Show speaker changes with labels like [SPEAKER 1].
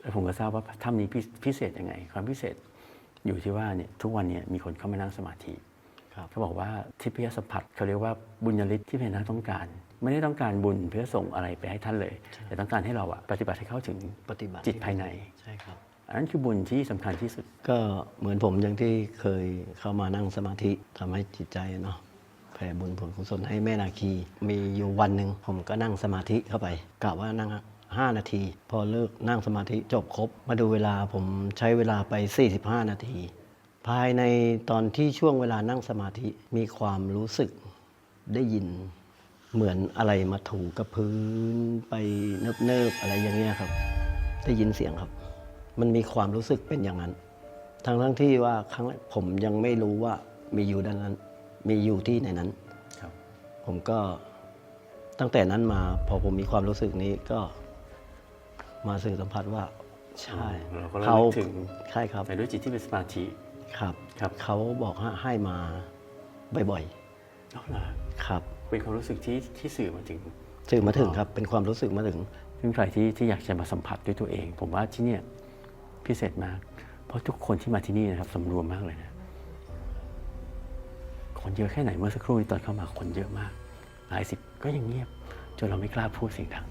[SPEAKER 1] แล้วผมก็ทราบว่าถ้ำนี้พิพิเศษยังไง ความพิเศษอยู่ที่ว่าเนี่ยทุกวันเนี่ยมีคนเข้ามานั่งสมาธิ
[SPEAKER 2] ครับ
[SPEAKER 1] เขาบอกว่าทิพยสัมผัสเขาเรียกว่าบุญญาฤทธิ์ที่พญานาคต้องการ ไม่ได้ต้องการบุญเพื่อส่งอะไรไปให้ท่านเลย แต่ต้องการให้เราอะปฏิบัติให้เข้าถึง
[SPEAKER 2] ปฏิบัติ
[SPEAKER 1] จิตภายใน
[SPEAKER 2] ใช่ครับ
[SPEAKER 1] อันนั้นคือบุญที่สำคัญที่สุด
[SPEAKER 2] ก็เหมือนผมอย่างที่เคยเข้ามานั่งสมาธิทำให้จิตใจเนาะแผ่บุญผลกุศลให้แม่นาคี มีอยู่วันหนึ่งผมก็นั่งสมาธิเข้าไปกะว่านั่ง 5 นาที พอเลิกนั่งสมาธิจบครบ มาดูเวลาผมใช้เวลาไป 45 นาที ภายในตอนที่ช่วงเวลานั่งสมาธิมีความรู้สึกได้ยินเหมือนอะไรมาถูกับพื้นไปเนิบๆอะไรอย่างเงี้ยครับ ได้ยินเสียงครับ มันมีความรู้สึกเป็นอย่างนั้น ทั้งทั้งที่ว่าครั้งแรกผมยังไม่รู้ว่ามีอยู่ด้านนั้น มีอยู่ที่ในนั้น
[SPEAKER 1] ครับ
[SPEAKER 2] ผมก็ตั้งแต่นั้นมาพอผมมีความรู้สึกนี้ก็ มาสื่อสัมผัสว่าใช่
[SPEAKER 1] เราก็เริ่มนึกถึง
[SPEAKER 2] ใช่ครับ
[SPEAKER 1] แต่ด้วยจิตที่เป็นสมาธิ
[SPEAKER 2] ครับ
[SPEAKER 1] ครับ
[SPEAKER 2] เขาบอกว่าให้มาบ่อย
[SPEAKER 1] เอาล่ะ
[SPEAKER 2] ๆครับ
[SPEAKER 1] เป็นความรู้สึกที่ที่สื่อมาถึง
[SPEAKER 2] สื่อมาถึงครับ เป็นความรู้สึกมาถึง
[SPEAKER 1] ซึ่งใครที่ที่อยากจะมาสัมผัสด้วยตัวเอง ผมว่าที่เนี่ยพิเศษมาก เพราะทุกคนที่มาที่นี่นะครับสำรวมมากเลยนะคนเยอะแค่ไหนเมื่อสักครู่นี้ตอนเข้ามาคนเยอะมาก หลายสิบก็ยังเงียบจนเราไม่กล้าพูดเสียงดัง